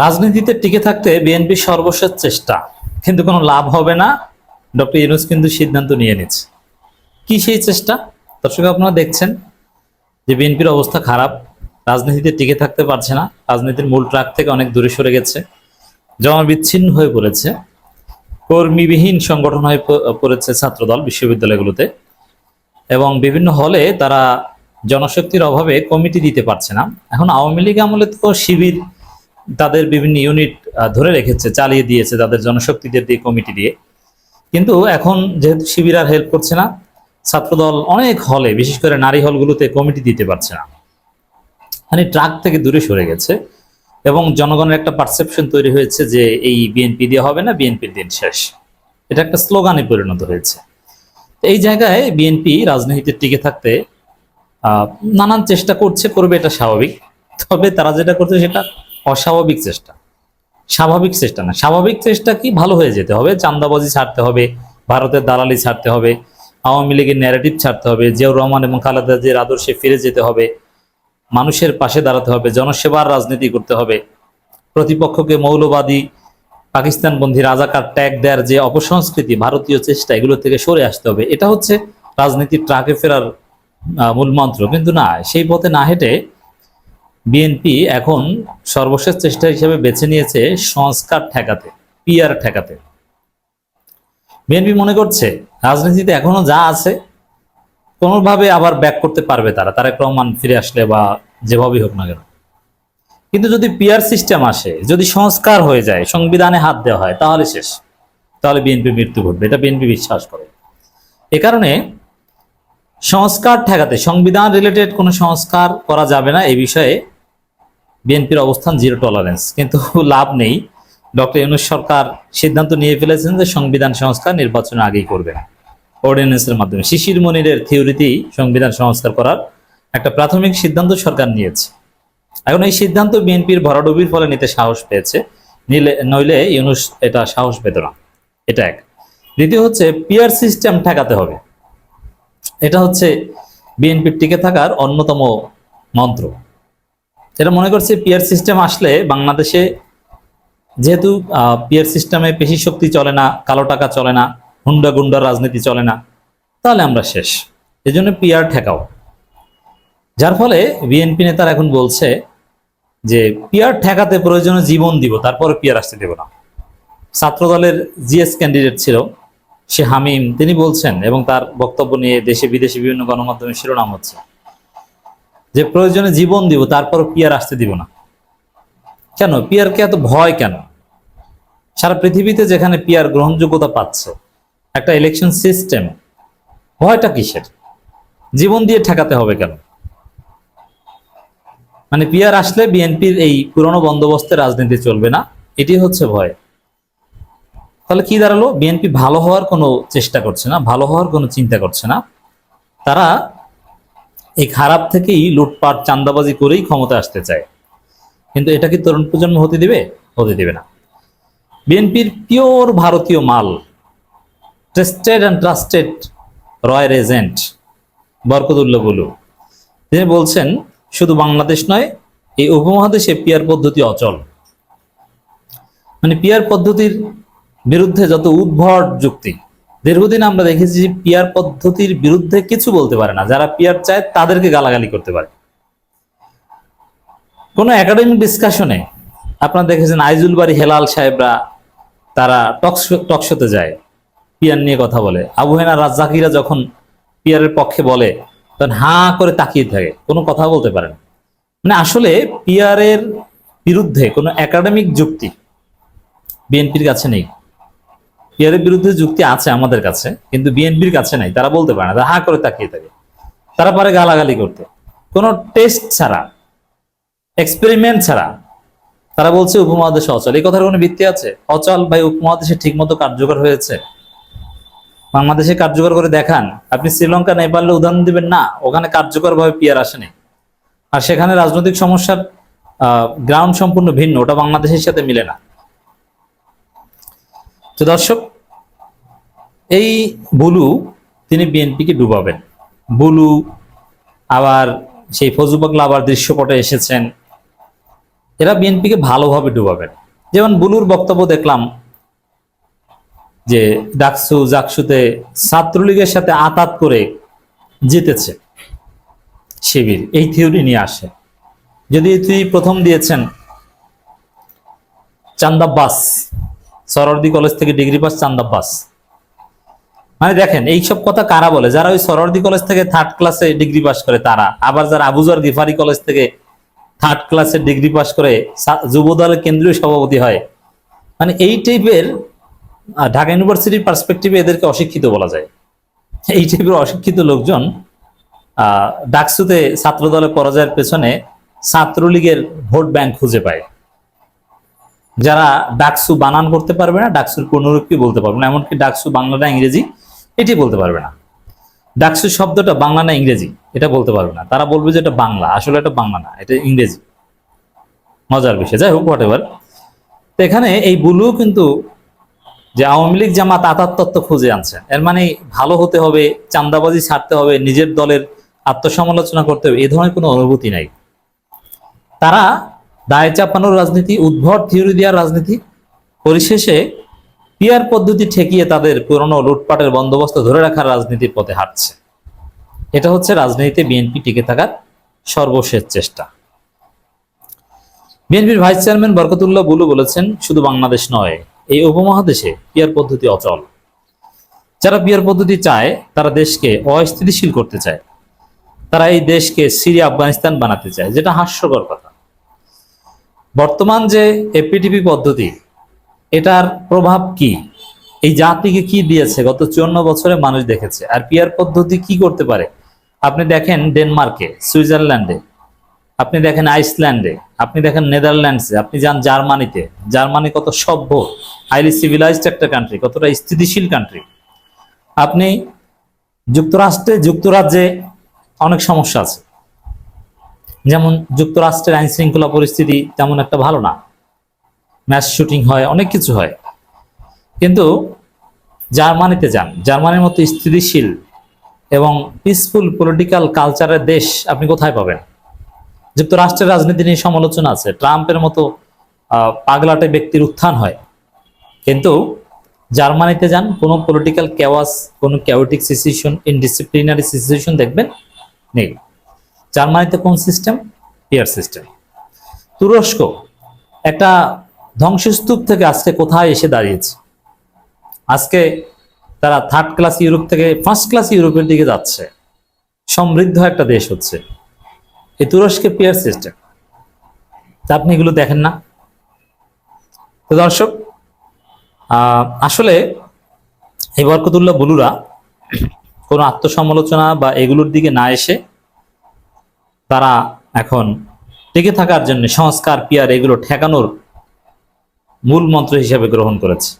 রাজনীতিতে টিকে থাকতে বিএনপি সর্বশেষ চেষ্টা, কিন্তু কোনো লাভ হবে না। ডক্টর ইউনুস কিন্তু সিদ্ধান্ত নিয়ে নিচ্ছে। কি সেই চেষ্টা? দর্শক, আপনারা দেখছেন যে বিএনপির অবস্থা খারাপ, রাজনীতিতে টিকে থাকতে পারছে না, রাজনীতির মূল ট্রাক থেকে অনেক দূরে সরে গেছে। জমা বিচ্ছিন্ন হয়ে পড়েছে। কর্মীবিহীন সংগঠন হয়ে পড়েছে ছাত্রদল বিশ্ববিদ্যালয়গুলোতে। এবং বিভিন্ন হলে তারা জনশক্তির অভাবে কমিটি দিতে পারছে না। এখন আওয়ামী লীগ আমলে তো শিবির তাদের বিভিন্ন ইউনিট ধরে রেখেছে, চালিয়ে দিয়েছে তাদের জনশক্তিদের দিয়ে কমিটি দিয়ে। কিন্তু এখন যেহেতু শিবির আর হেল্প করছে না, ছাত্রদল অনেক হলে বিশেষ করে নারী হলগুলোতে কমিটি দিতে পারছে না। মানে ট্রাক থেকে দূরে সরে গেছে এবং জনগণের একটা পারসেপশন তৈরি হয়েছে যে এই বিএনপি দিয়ে হবে না বিএনপির দিন শেষ। এটা একটা স্লোগানে পরিণত হয়েছে। এই জায়গায় বিএনপি রাজনীতিতে টিকে থাকতে নানান চেষ্টা করছে, করবে এটা স্বাভাবিক। তবে তারা যেটা করছে সেটা অস্বাভাবিক চেষ্টা। স্বাভাবিক চেষ্টা না। স্বাভাবিক চেষ্টা কি? ভালো হয়ে যেতে হবে চান্দাবাজি ছাড়তে হবে, ভারতের দালালি ছাড়তে হবে, আওয়ামী লীগের ন্যারেটিভ ছাড়তে হবে, জিয়াউর রহমান এবং খালেদা জিয়ার আদর্শে ফিরে যেতে হবে, মানুষের পাশে দাঁড়াতে হবে, জনসেবার রাজনীতি করতে হবে, প্রতিপক্ষকে মৌলবাদী পাকিস্তান পাকিস্তানবন্ধী রাজাকার ট্যাগ দেওয়ার যে অপসংস্কৃতি, ভারতীয় চেষ্টা, এগুলো থেকে সরে আসতে হবে। এটা হচ্ছে রাজনীতির ট্রাকে ফেরার মূল মন্ত্র। কিন্তু না, সেই পথে না হেঁটে বিএনপি এখন সর্বশেষ চেষ্টা হিসেবে বেছে নিয়েছে সংস্কার ঠেকাতে পিয়ার ঠেকাতে। বিএনপি মনে করছে রাজনীতিতে এখনও যা আছে, কোনোভাবে আবার ব্যাক করতে পারবে তারা তারেক রহমান ফিরে আসলে বা যেভাবেই হোক না কেন। কিন্তু যদি পিয়ার সিস্টেম আসে, যদি সংস্কার হয়ে যায়, সংবিধানে হাত দেওয়া হয়, তাহলে শেষ। তাহলে বিএনপি মৃত্যু ঘটবে, এটা বিএনপি বিশ্বাস করে। এ কারণে সংস্কার ঠেকাতে, সংবিধান রিলেটেড কোনো সংস্কার করা যাবে না, এই বিষয়ে বিএনপির অবস্থান জিরো টলারেন্স কিন্তু লাভ নেই। ডক্টর ইউনুস সরকার সিদ্ধান্ত নিয়ে ফেলেছেন যে সংবিধান সংস্কার নির্বাচনের আগেই করবে অর্ডিন্যান্সের মাধ্যমে। শিশির মনিরের থিওরিতেই সংবিধান সংস্কার করার একটা প্রাথমিক সিদ্ধান্ত সরকার নিয়েছে। এখন এই সিদ্ধান্ত বিএনপির ভরাডুবির ফলে নিতে সাহস পেয়েছে। নিলে, নইলে ইউনুস এটা সাহস পেত না। এটা এক। দ্বিতীয় হচ্ছে পিয়ার সিস্টেম ঠেকাতে হবে। এটা হচ্ছে বিএনপির টিকে থাকার অন্যতম মন্ত্র। এটা মনে করছে পিয়ার সিস্টেম আসলে বাংলাদেশে যেহেতু পিয়ার সিস্টেমে পেশি শক্তি চলে না, কালো টাকা চলে না, হুন্ডা গুন্ডার রাজনীতি চলে না, তাহলে আমরা শেষ। এজন্য পিয়ার ঠেকাও। যার ফলে বিএনপি নেতারা এখন বলছে যে পিয়ার ঠেকাতে প্রয়োজনে জীবন দিব, তারপরে পিয়ার আসতে দেব না। ছাত্র দলের জিএস ক্যান্ডিডেট ছিল, সে হামিম, তিনি বলছেন এবং তার বক্তব্য নিয়ে দেশে বিদেশে বিভিন্ন গণমাধ্যমে শিরোনাম হচ্ছে। যে প্রয়োজনে জীবন দিব তারপর পিয়ার আসতে দিব না। কেন? পিয়ারকে এত ভয় কেন? সারা পৃথিবীতে যেখানে পিয়ার গ্রহণযোগ্যতা পাচ্ছে, একটা ইলেকশন সিস্টেম ভয়টা কিসের? জীবন দিয়ে ঠেকাতে হবে কেন? মানে পিয়ার আসলে বিএনপির এই পুরনো বন্দোবস্তের রাজনীতি চলবে না, এটি হচ্ছে ভয়। তাহলে কি দাঁড়াল? বিএনপি ভালো হওয়ার কোনো চেষ্টা করছে না, ভালো হওয়ার কোনো চিন্তা করছে না। তারা এই খারাপ থেকেই লুটপাট চান্দাবাজি করেই ক্ষমতা আসতে চায়। কিন্তু এটা কি তরুণ প্রজন্ম হতে দিবে? হতে দিবে না। বিএনপির পিওর ভারতীয় মাল, ট্রাস্টেড অ্যান্ড ট্রাস্টেড রয়ের এজেন্ট বরকতুল্লাহ বলু। তিনি বলছেন, শুধু বাংলাদেশ নয়, এই উপমহাদেশে পিয়ার পদ্ধতি অচল। মানে পিয়ার পদ্ধতির বিরুদ্ধে যত উদ্ভট যুক্তি দীর্ঘদিন আমরা দেখেছি যে পিয়ার পদ্ধতির বিরুদ্ধে কিছু বলতে পারে না। যারা পিয়ার চায় তাদেরকে গালাগালি করতে পারে। কোনো একাডেমিক ডিসকাশনে আপনারা দেখেছেন আইজুল বাড়ি হেলাল সাহেবরা তারা টকশো টকশোতে যায়, পিয়ার নিয়ে কথা বলে। আবু হেনা রাজ্জাকিরা যখন পিয়ারের পক্ষে বলে, তখন হাঁ করে তাকিয়ে থাকে, কোনো কথা বলতে পারে না। মানে আসলে পিয়ারের বিরুদ্ধে কোনো একাডেমিক যুক্তি বিএনপির কাছে নেই। পিয়ারের বিরুদ্ধে যুক্তি আছে আমাদের কাছে, কিন্তু বিএনপির কাছে নাই। তারা বলতে পারে না, তারা হাঁ করে তাকিয়ে থাকে। তারা পারে গালাগালি করতে। কোনো টেস্ট ছাড়া এক্সপেরিমেন্ট ছাড়া তারা বলছে উপমহাদেশে অচল। এই কথার কোনো ভিত্তি আছে? অচল ভাই, উপমহাদেশে ঠিকমতো কার্যকর হয়েছে? বাংলাদেশে কার্যকর করে দেখান। আপনি শ্রীলঙ্কা, নেপালে উদাহরণ দিবেন না, ওখানে কার্যকর ভাবে পিয়ার আসেনি। আর সেখানে রাজনৈতিক সমস্যার গ্রাউন্ড সম্পূর্ণ ভিন্ন, ওটা বাংলাদেশের সাথে মিলে না। তো দর্শক এই বুলু তিনি বিএনপিকে ডুবাবেন। বুলু আবার সেই ফজুবাগলা আবার দৃশ্যপটে এসেছেন। এরা বিএনপিকে ভালোভাবে ডুবাবেন। যেমন বুলুর বক্তব্য দেখলাম যে ডাকসু জাকসুতে ছাত্রলীগের সাথে আতাত করে জিতেছে শিবির। এই থিওরি নিয়ে আসে। যদি তুই প্রথম দিয়েছেন চান্দাব্বাস সরদি কলেজ থেকে ডিগ্রি পাস চান্দাব্বাস। মানে দেখেন, এইসব কথা কারা বলে? যারা ওই সরদি কলেজ থেকে থার্ড ক্লাসে ডিগ্রি পাস করে, তারা। আবার যারা আবুজর গিফারি কলেজ থেকে থার্ড ক্লাসে ডিগ্রি পাস করে, সা- যুবদলের কেন্দ্রীয় সভাপতি হয়। মানে এই টাইপের ঢাকা ইউনিভার্সিটির পার্সপেক্টিভে এদেরকে অশিক্ষিত বলা যায়। এই টাইপের অশিক্ষিত লোকজন ডাকসুতে ছাত্র দলের পরাজয়ের পেছনে ছাত্রলীগের ভোট ব্যাংক খুঁজে পায়। যারা ডাকসু বানান করতে পারবে না, ডাকসুর পুনরুক্তি বলতে পারবে না। এমনকি ডাকসু বাংলা না ইংরেজি এটি বলতে পারবে না। ডাকসু শব্দটা বাংলা না ইংরেজি? এটা বলতে পারবে না। তারা বলবে যে এটা বাংলা। আসলে এটা বাংলা না, এটা ইংরেজি। মজার বিষয়। যাই হোক হোয়াট এভার তো এখানে এই বুলু কিন্তু যে আওয়ামী লীগ জামাত আতাত তত্ত্ব খুঁজে আনছেন এর মানে ভালো হতে হবে চান্দাবাজি ছাড়তে হবে, নিজের দলের আত্মসমালোচনা করতে হবে, এ ধরনের কোনো অনুভূতি নাই। তারা দায় চাপানোর রাজনীতি, উদ্ভট থিওরি দেওয়ার রাজনীতি, পরিশেষে পিয়ার পদ্ধতি ঠেকিয়ে তাদের পুরনো লুটপাটের বন্দোবস্ত ধরে রাখার রাজনীতির পথে হাঁটছে। এটা হচ্ছে রাজনীতিতে বিএনপি টিকে থাকার সর্বশেষ চেষ্টা। বিএনপির ভাইস চেয়ারম্যান বরকতুল্লাহ বুলু বলেছেন, শুধু বাংলাদেশ নয়, এই উপমহাদেশে পিয়ার পদ্ধতি অচল। যারা পিয়ার পদ্ধতি চায়, তারা দেশকে অস্থিতিশীল করতে চায়। তারা এই দেশকে সিরিয়া, আফগানিস্তান বানাতে চায়। যেটা হাস্যকর কথা। বর্তমান যে এপিটিপি পদ্ধতি এটার প্রভাব কি? এই জাতিকে কি দিয়েছে? গত চুয়ান্ন বছরে মানুষ দেখেছে। আর পিয়ার পদ্ধতি কি করতে পারে? আপনি দেখেন ডেনমার্কে, সুইজারল্যান্ডে, আপনি দেখেন আইসল্যান্ডে, আপনি দেখেন নেদারল্যান্ডসে, আপনি যান জার্মানিতে। জার্মানি কত সভ্য হাইলি সিভিলাইজড একটা কান্ট্রি কতটা স্থিতিশীল কান্ট্রি আপনি যুক্তরাষ্ট্রে, যুক্তরাজ্যে অনেক সমস্যা আছে। যেমন যুক্তরাষ্ট্রের আইন শৃঙ্খলা পরিস্থিতি তেমন একটা ভালো না। ম্যাচ শুটিং হয়, অনেক কিছু হয়। কিন্তু জার্মানিতে যান। জার্মানির মতো স্থিতিশীল এবং পিসফুল পলিটিক্যাল কালচারের দেশ আপনি কোথায় পাবেন? যুক্তরাষ্ট্রের রাজনীতি নিয়ে সমালোচনা আছে। ট্রাম্পের মতো পাগলাটে ব্যক্তির উত্থান হয়। কিন্তু জার্মানিতে যান, কোনো পলিটিক্যাল ক্যাওয়াস কোনো ক্যাওটিক সিচুয়েশন ইনডিসিপ্লিনারি সিচুয়েশন দেখবেন নেই। জার্মানিতে কোন সিস্টেম পিয়ার সিস্টেম তুরস্ক। একটা ধ্বংসস্তূপ থেকে আজকে কোথায় এসে দাঁড়িয়েছে? আজকে তারা থার্ড ক্লাস ইউরোপ থেকে ফার্স্ট ক্লাস ইউরোপের দিকে যাচ্ছে। সমৃদ্ধ একটা দেশ হচ্ছে। এই তুরস্কের পিয়ার সিস্টেম তা আপনি এগুলো দেখেন না? তো দর্শক আসলে এই বরকতুল্লাহ বলুরা কোনো আত্মসমালোচনা বা এগুলোর দিকে না এসে তারা এখন টিকে থাকার জন্য সংস্কার, পিয়ার এগুলো ঠেকানোর মূল মন্ত্র হিসেবে গ্রহণ করেছে।